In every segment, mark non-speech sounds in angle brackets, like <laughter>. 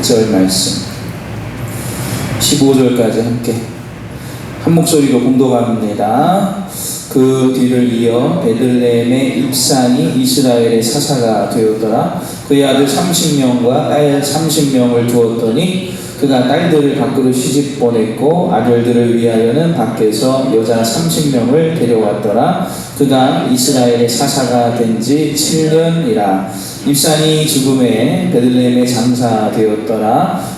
1절 말씀 15절까지 함께 한 목소리로 공독합니다. 그 뒤를 이어 베들레헴의 입산이 이스라엘의 사사가 되었더라. 그의 아들 30명과 딸 30명을 두었더니 그가 딸들을 밖으로 시집 보냈고 아들들을 위하여는 밖에서 여자 30명을 데려왔더라. 그가 이스라엘의 사사가 된 지 7년이라. 입산이 죽음에 베들레헴에 장사되었더라.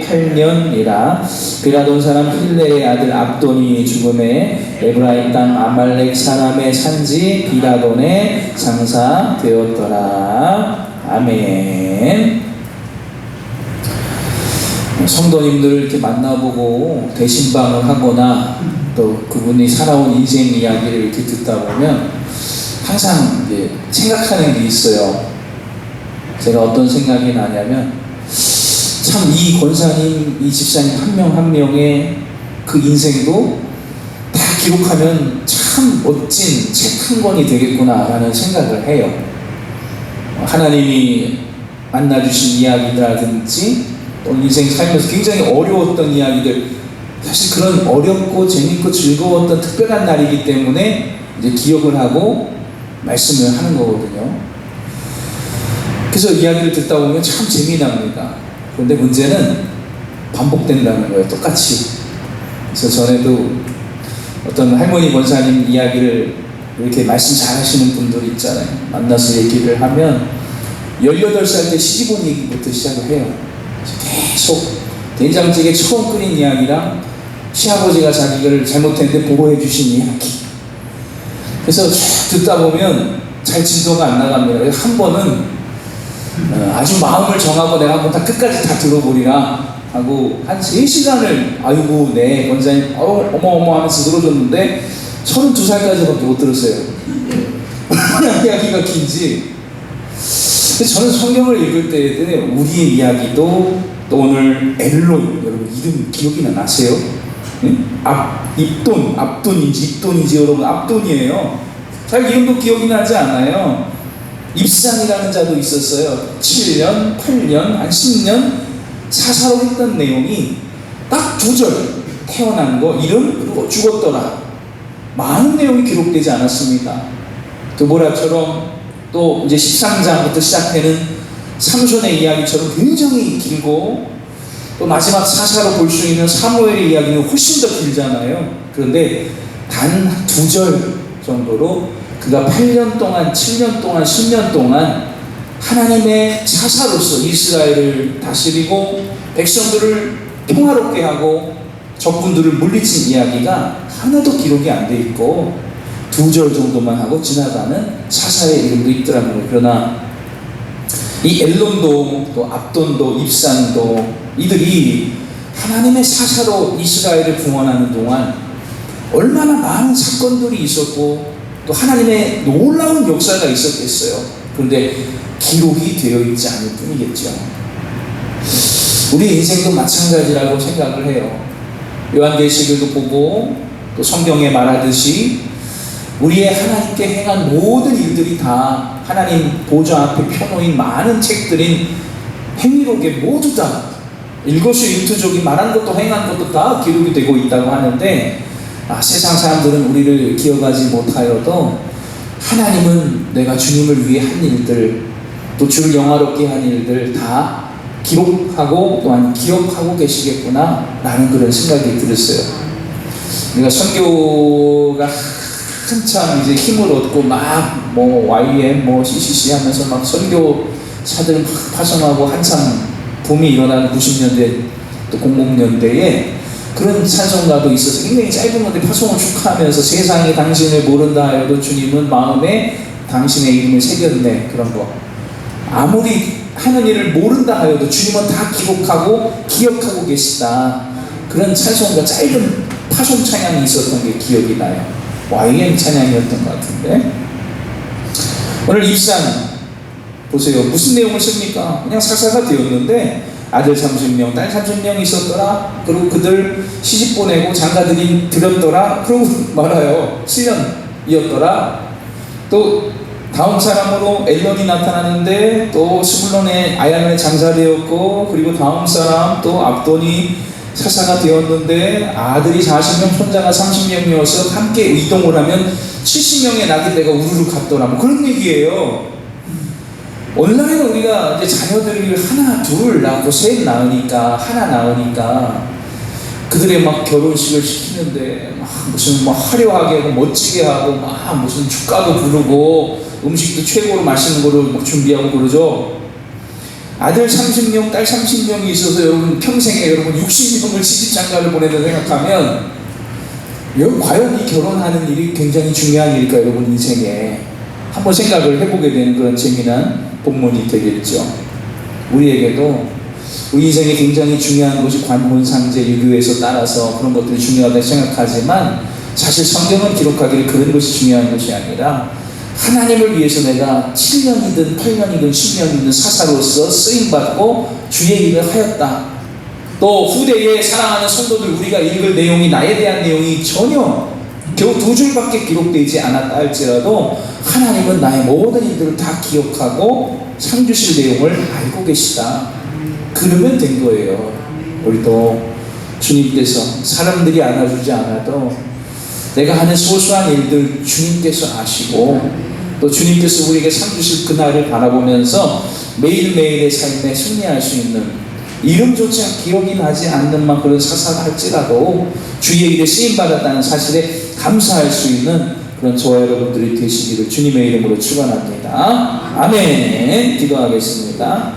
8년이라. 비라돈 사람 힐레의 아들 압돈이 죽음에 에브라임 땅 아말렉 사람의 산지 비라돈에 장사되었더라. 아멘. 성도님들을 이렇게 만나보고 대신방을 하거나 또 그분이 살아온 인생 이야기를 이렇게 듣다 보면 항상 생각하는 게 있어요. 제가 어떤 생각이 나냐면 참 이 권사님, 이 집사님 한명한 명의 그 인생도 다 기록하면 참 멋진 책 한 권이 되겠구나라는 생각을 해요. 하나님이 만나주신 이야기라든지 또 인생 살면서 굉장히 어려웠던 이야기들 사실 그런 어렵고 재밌고 즐거웠던 특별한 날이기 때문에 이제 기억을 하고 말씀을 하는 거거든요. 그래서 이야기를 듣다 보면 참 재미납니다. 그런데 문제는 반복된다는 거예요. 똑같이. 그래서 전에도 어떤 할머니 권사님 이야기를 이렇게 말씀 잘 하시는 분들 있잖아요. 만나서 얘기를 하면 18살 때 시집 온 얘기부터 시작을 해요. 계속 된장찌개 처음 끓인 이야기랑 시아버지가 자기를 잘못했는데 보호해 주신 이야기. 그래서 쭉 듣다 보면 잘 진도가 안 나갑니다. 한 번은 어, 아주 마음을 정하고 내가 한번 다 끝까지 다 들어보리라 하고 한 3시간을 아이고 네 원장님 어, 어머 어머 하면서 들어줬는데 32살까지밖에 못 들었어요. 얼마나 <laughs> 이야기가 긴지 근데 저는 성경을 읽을 때 우리의 이야기도 또 오늘 엘론 여러분 이름 기억이나 나세요? 응? 앞 입돈 앞돈인지 입돈인지 여러분 앞돈이에요. 잘 이름도 기억이 나지 않아요. 입산이라는 자도 있었어요. 7년, 8년, 한 10년 사사로 했던 내용이 딱 두 절 태어난 거 이름 그리고 죽었더라. 많은 내용이 기록되지 않았습니다. 드보라처럼 또 이제 13장부터 시작되는 삼손의 이야기처럼 굉장히 길고 또 마지막 사사로 볼 수 있는 사무엘의 이야기는 훨씬 더 길잖아요. 그런데 단 두 절 정도로 그가 8년 동안, 7년 동안, 10년 동안 하나님의 사사로서 이스라엘을 다스리고 백성들을 평화롭게 하고 적군들을 물리친 이야기가 하나도 기록이 안 돼 있고 두 절 정도만 하고 지나가는 사사의 이름도 있더라고요. 그러나 이 엘론도 또 압돈도 입산도 이들이 하나님의 사사로 이스라엘을 구원하는 동안 얼마나 많은 사건들이 있었고 또 하나님의 놀라운 역사가 있었겠어요. 그런데 기록이 되어 있지 않을 뿐이겠죠. 우리 인생도 마찬가지라고 생각을 해요. 요한계시록도 보고 또 성경에 말하듯이 우리의 하나님께 행한 모든 일들이 다 하나님 보좌 앞에 펴놓인 많은 책들인 행위록에 모두 다 일거수일투족이 말한 것도 행한 것도 다 기록이 되고 있다고 하는데 아, 세상 사람들은 우리를 기억하지 못하여도 하나님은 내가 주님을 위해 한 일들 또 주를 영화롭게 한 일들 다 기록하고 또한 기억하고 계시겠구나 라는 그런 생각이 들었어요. 우리가 선교가 한참 이제 힘을 얻고 막 뭐 YM 뭐 CCC 하면서 막 선교사들 막 파송하고 한참 붐이 일어나는 90년대 또 00년대에 그런 찬송가도 있어서 굉장히 짧은 건데 파송을 축하하면서 세상이 당신을 모른다 하여도 주님은 마음에 당신의 이름을 새겼네 그런 거 아무리 하는 일을 모른다 하여도 주님은 다 기록하고 기억하고 계시다. 그런 찬송가 짧은 파송 찬양이 있었던 게 기억이 나요. YM 찬양이었던 것 같은데. 오늘 입산 보세요. 무슨 내용을 씁니까? 그냥 사사가 되었는데 아들 30명, 딸 30명 있었더라. 그리고 그들 시집 보내고 장가들이 들였더라. 그러고 <laughs> 말아요. 7년이었더라. 또 다음 사람으로 엘론이 나타나는데 또 스불론의 아야론에 장사되었고 그리고 다음 사람 또 압돈이 사사가 되었는데 아들이 40명, 손자가 30명이어서 함께 이동을 하면 70명의 나귀떼가 우르르 갔더라. 뭐 그런 얘기예요. 온라인 우리가 이제 자녀들을 하나 둘 낳고 셋 낳으니까 하나 낳으니까 그들의 막 결혼식을 시키는데 막 무슨 뭐 화려하게 하고 멋지게 하고 막 무슨 축가도 부르고 음식도 최고로 맛있는 거로 막 준비하고 그러죠. 아들 30명, 딸 30명이 있어서 여러분 평생에 여러분 60명을 시집 장가를 보내는 생각하면 여러분 과연 이 결혼하는 일이 굉장히 중요한 일일까 여러분 인생에 한번 생각을 해보게 되는 그런 재미난 본문이 되겠죠. 우리에게도 우리 인생에 굉장히 중요한 것이 관혼상제 유교에서 따라서 그런 것들이 중요하다고 생각하지만 사실 성경은 기록하기를 그런 것이 중요한 것이 아니라 하나님을 위해서 내가 7년이든 8년이든 10년이든 사사로서 쓰임받고 주의 일을 하였다. 또 후대에 사랑하는 성도들 우리가 읽을 내용이 나에 대한 내용이 전혀 겨우 두 줄밖에 기록되지 않았다 할지라도 하나님은 나의 모든 일들을 다 기억하고 상 주실 내용을 알고 계시다. 그러면 된 거예요. 우리도 주님께서 사람들이 안아주지 않아도 내가 하는 소소한 일들 주님께서 아시고 또 주님께서 우리에게 상 주실 그날을 바라보면서 매일매일의 삶에 승리할 수 있는 이름조차 기억이 나지 않는 만 그런 사사가 할지라도 주의 일에 쓰임받았다는 사실에 감사할 수 있는 그런 저와 여러분들이 되시기를 주님의 이름으로 축원합니다. 아멘. 기도하겠습니다.